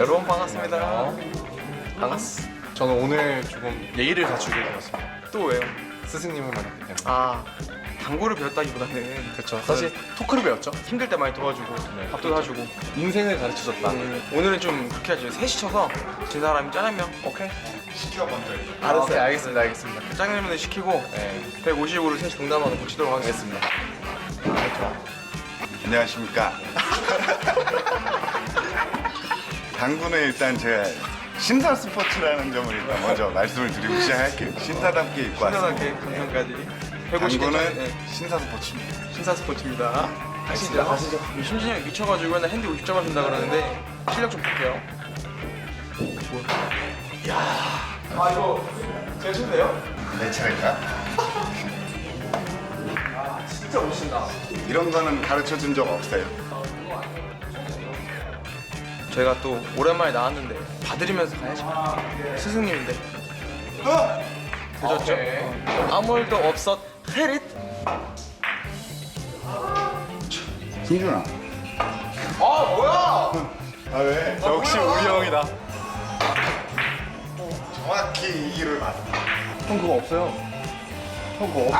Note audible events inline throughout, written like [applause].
여러분 반갑습니다. 반갑스. 저는 오늘 조금 예의를 갖추게 되었습니다. 또 왜요? 스승님을 만났기 때문에. 아 당구를 배웠다기보다는 그렇죠. 사실 토크를 배웠죠. 힘들 때 많이 도와주고 네. 밥도 사주고 인생을 가르쳐줬다. 음, 오늘은 좀 그렇게 하죠. 셋이 쳐서 진 사람이 짜장면 오케이. 시켜 먼저. 알았어요. 오케이, 알겠습니다. 알겠습니다. 짜장면을 시키고 네. 150으로 셋이 동남아로 붙이도록 하겠습니다. 안녕하십니까. [laughs] 당구는 일단 제가 신사 스포츠라는 점을 일단 먼저 말씀을 드리고 시작할게요. 신사답게 입고 왔습니다. 신선하게 감성까지 150 당구는 네, 신사 스포츠입니다. 신사 스포츠입니다. 가시죠. 가시죠. 심진이 형이 미쳐가지고 맨날 핸디 50점 하신다 그러는데 실력 좀 볼게요. 이야. 아 이거 쳐도 돼요? 내 차례인가? [laughs] 진짜 멋있다. 이런 거는 가르쳐 준 적 없어요. 저희가 또 오랜만에 나왔는데 봐드리면서 가야죠. 스승님인데. 늦었죠? 어. 아무 일도 없었. 헤릿. 승준아. 아 뭐야? 아 왜? 역시 우리 형이다. 정확히 이 길을 맞아. 형 그거 없어요. 형 그거 없어.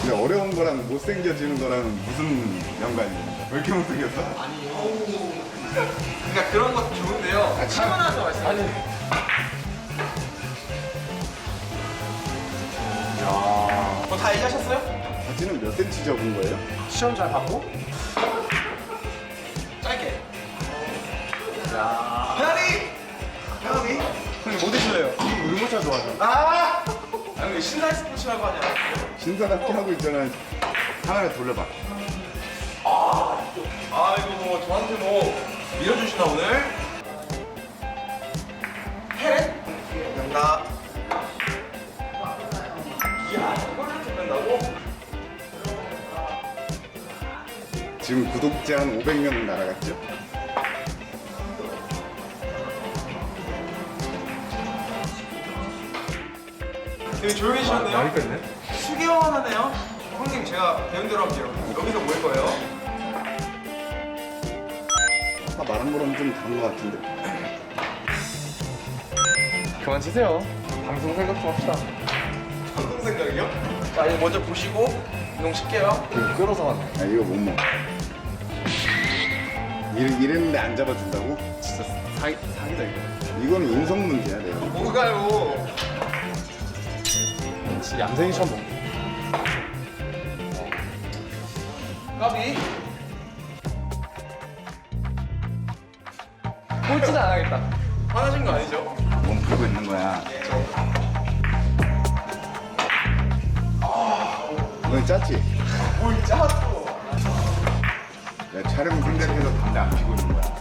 근데 어려운 거랑 못생겨지는 거랑은 무슨 연관입니까? 왜 이렇게 못생겼어? 그러니까 그런 것도 좋은데요. 차분하게 말씀. 아니. 어, 다 얘기하셨어요? 바지는 몇 센치 접은 거예요? 시험 잘 받고? 짧게. 편리. 편리. 형님 뭐 드실래요? 울모차 좋아하죠. 아! 아니 신사 스포츠라고 하냐? 신사답게 하고 있잖아. 카메라 돌려봐. 아 이거 뭐 저한테 뭐 밀어주시나 오늘? 해? 된다. 이야 이걸 이렇게 뺀다고? 지금 구독자 한 500명 날아갔죠? 되게 조용히 계셨네요. 많이 뺐네. 수개월 하네요. 형님 제가 배운 대로 할게요. 여기서 뭐할 거예요? 말한 거랑 좀 다른 거 같은데. 그만 치세요. 방송 생각 좀 합시다. 방송 생각이요? 자 이거 먼저 보시고 이동실게요. 이거 끌어서 왔네. 아 이거 못 먹어. 이래, 이랬는데 안 잡아준다고? 진짜 사기, 사기다 이거. 이거는 인성 문제야 내가. 뭐가요? 진짜 얌생이처럼 먹네. 까비? 꼴찌는 안 하겠다. 화나신 거 아니죠? 몸 풀고 있는 거야. 너 짰지? 뭘 짜또 내가 촬영 생각해서 담배 안 피고 있는 거야.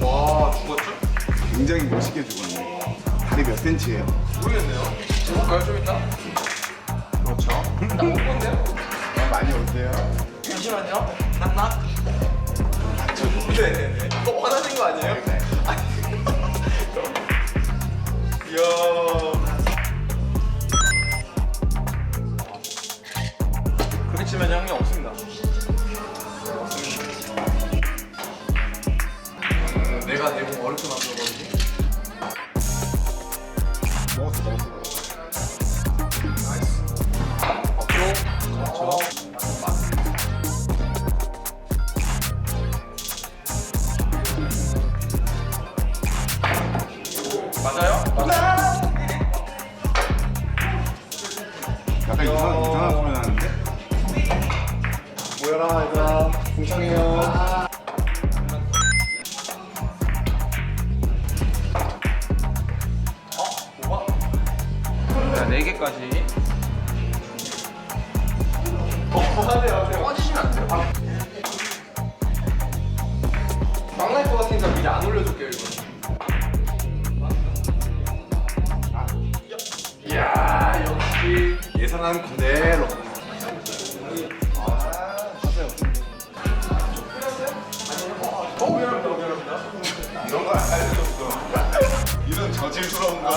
와 죽었죠? 굉장히 멋있게 죽었네. 다리 몇 센치예요? 모르겠네요. 볼까요 좀 이따? 나못 본데요? 아, 많이 올게요. 잠시만요. 낙낙. 네네네. 또 화나신 거 아니에요? 네. 이야. 그렇게 치면 형님 개까지. 어, 하네요. 꺼지시면 안 돼요. 막날 것 같으니까 미리 안 올려줄게요, 이거. 이야, 역시. 예상한 그대로. 어, 미안합니다, 미안합니다. 이런 거안 알려줬어. 이런 저질스러운 거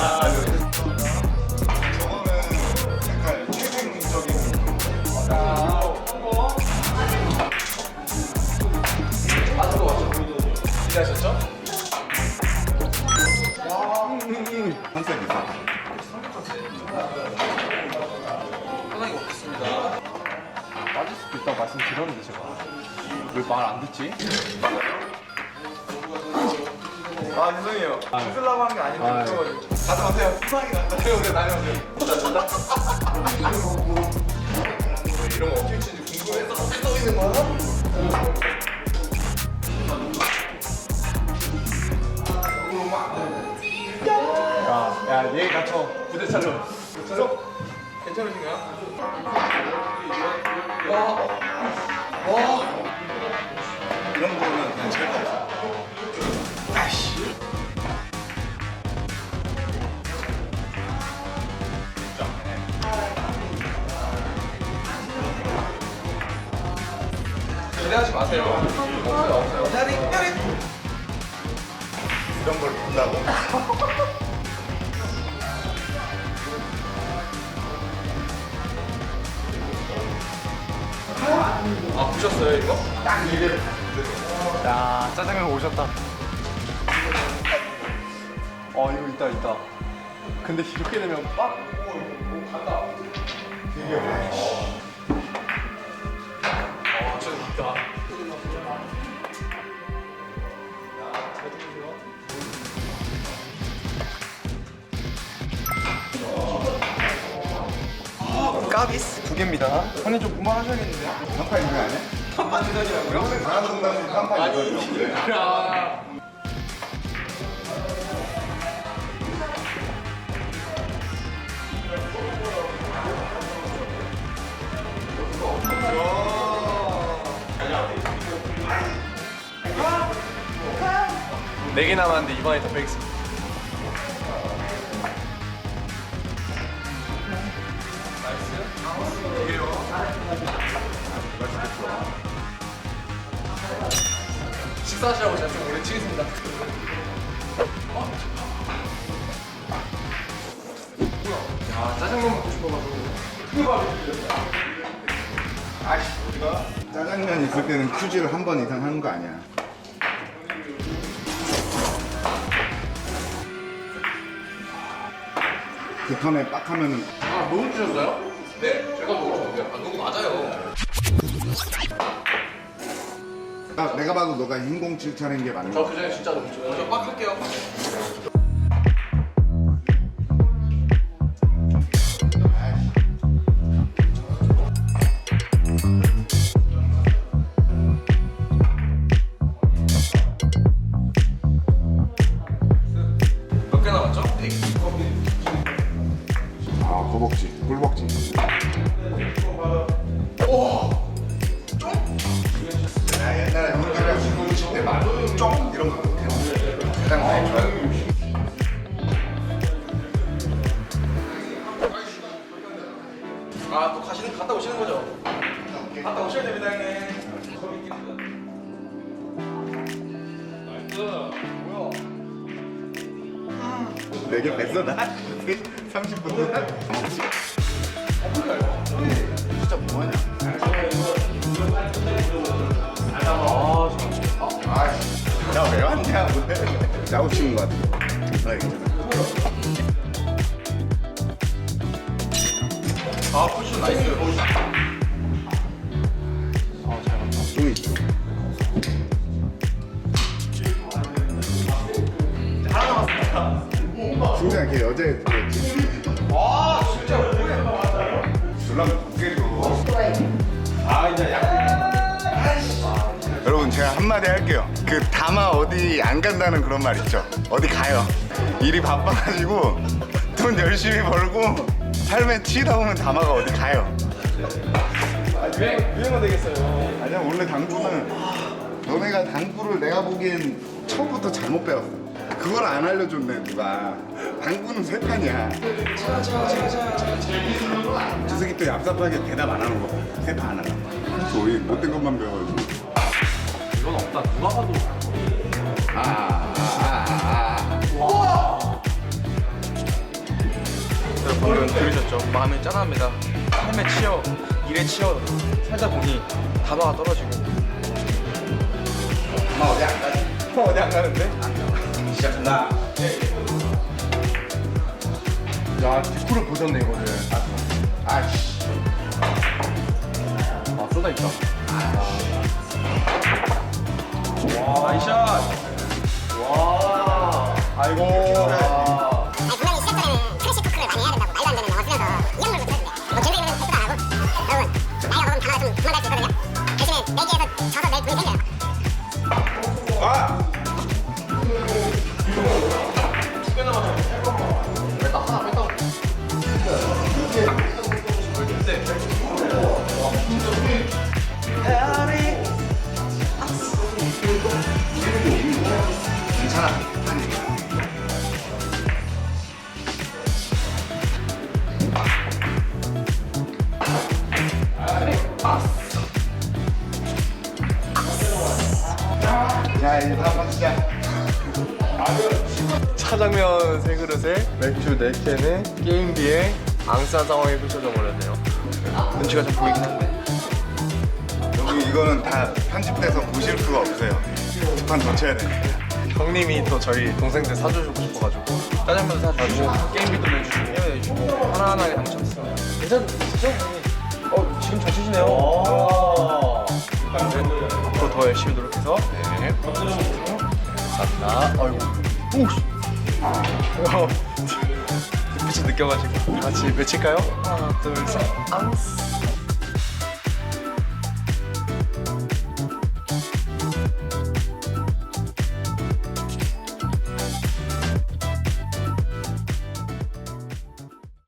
있다고 말씀드렸는데 제가 왜 말 안 듣지? 아 죄송해요. 웃으려고 한게 아닌데 아유. 웃어가지고. 가져가세요. 편하게 다녀오세요. 다녀오세요. 이런 거 어떻게 치는지 궁금해서 써 있는 거야? 야, 야, 얘 갖춰. 부대 차려. 괜찮으신가요? 이런 거는 그냥 재미가 없어. 기대하지 마세요. 없어요 없어요. 이런 걸 본다고? [laughs] 아 보셨어요 이거? 야, 짜장면 오셨다. 어, 이거 있다, 있다. 근데 이렇게 되면 빡! 아 진짜 있다. 까비스 두 개입니다. 형님 좀 그만하셔야겠는데요? 한판 이거 아니야? 한판 대전이라고요? 강화동담이 한판 이거 네개 남았는데 이번에 더 빼겠습니다. 식사하시라고 제가 좀 오래 치겠습니다. 아 짜장면 먹고 싶어가지고. 아이씨 우리가 짜장면 있을 때는 큐즈를 한 번 이상 하는 거 아니야 그 턴에 빡 하면은 아 너무 주셨어요? 네, 제가 먹었는데. 아 너무 맞아요. 아, 내가 봐도 너가 인공칠 차린 게 맞는 저 거야 그전에 진짜 너무 좋아요. 저빡 할게요. 몇 개 남았죠? 네 개. 아 거벅지 꿀벅지 야 쫑 이런 거 가장 많이 좋아요 아, 또 가시는 갔다 오시는 거죠? 갔다 오셔야 됩니다, 형님. 네개 뺐어 나? 30분 동안? 진짜 뭐하냐? 아, 야왜 왔냐 오늘? 짜고 치는 거 같아. 아 포지션 나이스. 또 한마디 할게요. 그 다마 어디 안 간다는 그런 말 있죠. 어디 가요. 일이 바빠가지고 돈 열심히 벌고 삶에 치다 보면 다마가 어디 가요. 유행, 유행어 되겠어요. 아니야 원래 당구는 너네가 당구를 내가 보기엔 처음부터 잘못 배웠어. 그걸 안 알려줬네 누가. 당구는 세 판이야. 저 새끼 또 얍삽하게 대답 안 하는 거. 세판 안 하나. 우리 못된 것만 배워가지고. 이건 없다. 누가 봐도. 아, 아, 아, 아. 여러분 들으셨죠? 마음이 짠합니다. 삶에 치여, 일에 치여 살다 보니 다바가 떨어지고. 엄마 어디 안 가지? 어디 안 가는데? 시작한다. 야 디코를 보셨네 이거를. 아씨. 아 쏟아 있다. 나이샷. 와. 아이고. 괜찮아. 차장면 세 그릇에 맥주 네 캔에 게임기에 앙싼 상황이 펼쳐져 버렸네요. 눈치가 좀 보이긴 한데. 여기 이거는 다 편집돼서 보실 수가 없어요. 두판 더 쳐야 돼. 형님이 또 저희 동생들 사주시고 싶어가지고 짜장면도 사주고 게임기도 내주시고 내주시고 하나하나에 당첨했어요. 괜찮으시죠? 어 지금 잘 치시네요. 오. 앞으로 더 열심히 노력해서 네. 감사합니다. 아이고. 오씨. 빛을 느껴가지고 같이 외칠까요? 하나, 둘, 셋. 앙스.